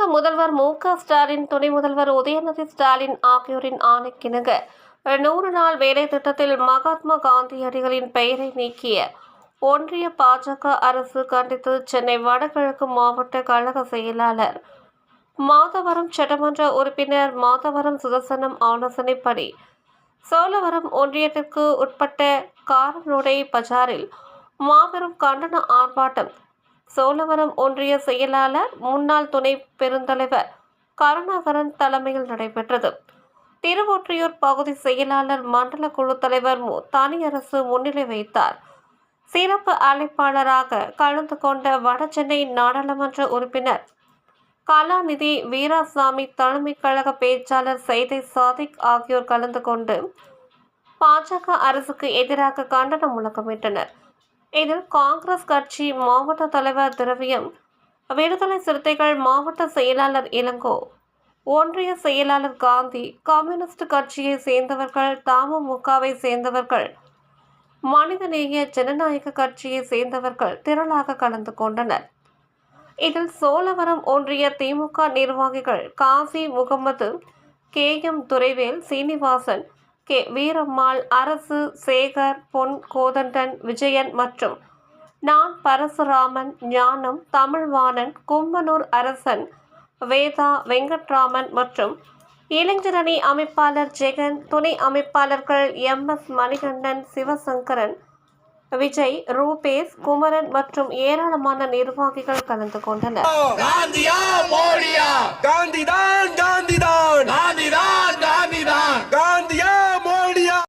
முதல்வர் மு க ஸ்டாலின் துணை முதல்வர் உதயநிதி ஸ்டாலின் ஆகியோரின் ஆணைக்கிணங்க. நூறு நாள் வேலை திட்டத்தில் மகாத்மா காந்தியடிகளின் பெயரை நீக்கிய ஒன்றிய பாஜக அரசு கண்டித்து சென்னை வடகிழக்கு மாவட்ட கழக செயலாளர் மாதவரம் சட்டமன்ற உறுப்பினர் மாதவரம் சுதர்சனம் ஆலோசனைப்படி சோழவரம் ஒன்றியத்திற்கு உட்பட்ட காரனுடை பஜாரில் மாபெரும் கண்டன ஆர்ப்பாட்டம் சோழவரம் ஒன்றிய செயலாளர் முன்னாள் துணை பெருந்தலைவர் கருணாகரன் தலைமையில் நடைபெற்றது. திருவொற்றியூர் பகுதி செயலாளர் மண்டல குழு தலைவர் மு. தனியரசு முன்னிலை வைத்தார். சிறப்பு அழைப்பாளராக கலந்து கொண்ட வடசென்னை நாடாளுமன்ற உறுப்பினர் கலாநிதி வீராசாமி தலைமை கழக பேச்சாளர் சைதை சாதிக் ஆகியோர் கலந்து கொண்டு பாஜக அரசுக்கு எதிராக கண்டனம் முழக்கமிட்டனர். இதில் காங்கிரஸ் கட்சி மாவட்ட தலைவர் திரவியம். விடுதலை சிறுத்தைகள் மாவட்ட செயலாளர் இளங்கோ. ஒன்றிய செயலாளர் காந்தி கம்யூனிஸ்ட் கட்சியை சேர்ந்தவர்கள் தமுமுகவை சேர்ந்தவர்கள். மனிதநேய ஜனநாயக கட்சியை சேர்ந்தவர்கள் திரளாக கலந்து கொண்டனர். இதில் சோழவரம் ஒன்றிய திமுக நிர்வாகிகள் Kasi Mohammed K M Duraivel Srinivasan K. Veerammal Arasu Sekar Pon Kothandan Vijayan மற்றும் நான் பரசுராமன் ஞானம் தமிழ்வாணன் கும்மனூர் அரசன் வேதா வெங்கட்ராமன் மற்றும் இளைஞரணி அமைப்பாளர் ஜெகன் துணை அமைப்பாளர்கள் எம். எஸ். மணிகண்டன் சிவசங்கரன் விஜய் ரூபேஷ் குமரன் மற்றும் ஏராளமான நிர்வாகிகள் கலந்து கொண்டனர்.